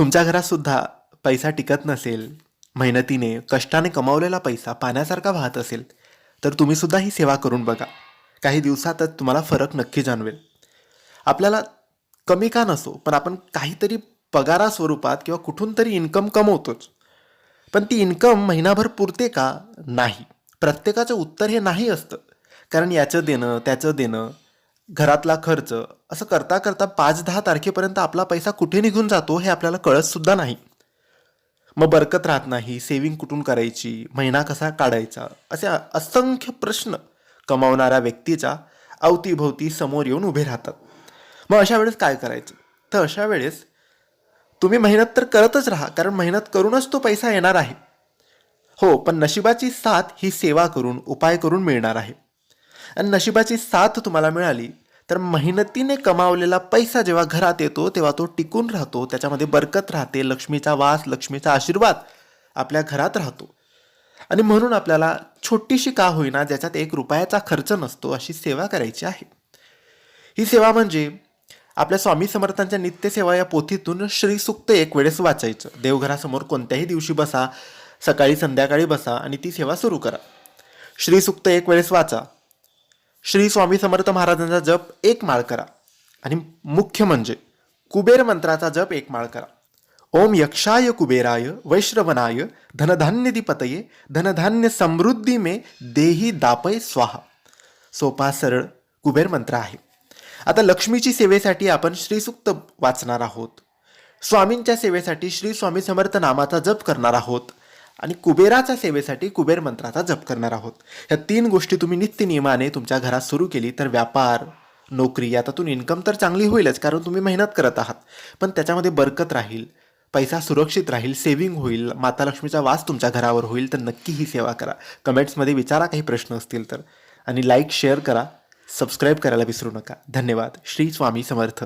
तुमच्या घरात सुद्धा पैसा टिकत नसेल मेहनतीने कष्टाने कमावलेला पैसा पाण्यासारखा वाहत असेल तर तुम्ही सुद्धा ही सेवा करून बघा. काही दिवसातच तुम्हाला फरक नक्की जाणवेल. आपल्याला कमी का नसो पण आपण काहीतरी पगारा स्वरूपात किंवा कुठून तरी इन्कम कमवतोच. पण ती इन्कम महिनाभर पुरते का? नाही. प्रत्येकाचं उत्तर हे नाही असतं. कारण याचं देणं त्याचं देणं घरातला खर्च असं करता करता पाच दहा तारखेपर्यंत आपला पैसा कुठे निघून जातो हे आपल्याला कळतसुद्धा नाही. मग बरकत राहत नाही सेविंग कुठून करायची महिना कसा काढायचा असे असंख्य प्रश्न कमावणाऱ्या व्यक्तीच्या अवतीभोवती समोर येऊन उभे राहतात. मग अशा वेळेस काय करायचं? तर अशा वेळेस तुम्ही मेहनत तर करतच राहा कारण मेहनत करूनच तो पैसा येणार आहे. हो पण नशिबाची साथ ही सेवा करून उपाय करून मिळणार आहे. आणि नशिबाची साथ तुम्हाला मिळाली तर मेहनतीने कमावलेला पैसा जेव्हा घरात येतो तेव्हा तो टिकून राहतो त्याच्यामध्ये बरकत राहते लक्ष्मीचा वास लक्ष्मीचा आशीर्वाद आपल्या घरात राहतो. आणि म्हणून आपल्याला छोटीशी का होईना ज्याच्यात एक रुपयाचा खर्च नसतो अशी सेवा करायची आहे. ही सेवा म्हणजे आपल्या स्वामी समर्थांच्या नित्यसेवा या पोथीतून श्रीसुक्त एक वेळेस वाचायचं. देवघरासमोर कोणत्याही दिवशी बसा सकाळी संध्याकाळी बसा आणि ती सेवा सुरू करा. श्रीसुक्त एक वेळेस वाचा. श्री स्वामी समर्थ महाराजांचा जप एक माळ करा. आणि मुख्य म्हणजे कुबेर मंत्राचा जप एक माळ करा. ओम यक्षाय कुबेराय वैश्रवनाय धनधान्यधिपतये धनधान्य समृद्धी मे देही दापय स्वाहा. सोपा सरळ कुबेर मंत्र आहे. आता लक्ष्मीची सेवेसाठी आपण श्रीसुक्त वाचणार आहोत. स्वामींच्या सेवेसाठी श्री स्वामी समर्थ नामाचा जप करणार आहोत. आणि कुबेराच्या सेवेसाठी कुबेर मंत्राचा जप करणार आहोत. ह्या तीन गोष्टी तुम्ही नित्य नियमाने तुमच्या घरात सुरू केली तर व्यापार नोकरी यातून इन्कम तर चांगली होईलच कारण तुम्ही मेहनत करत आहात. पण त्याच्यामध्ये बरकत राहील पैसा सुरक्षित राहील सेव्हिंग होईल माता लक्ष्मीचा वास तुमच्या घरावर होईल तर नक्की ही सेवा करा. कमेंट्समध्ये विचारा काही प्रश्न असतील तर. आणि लाईक शेअर करा. सबस्क्राईब करायला विसरू नका. धन्यवाद. श्री स्वामी समर्थ.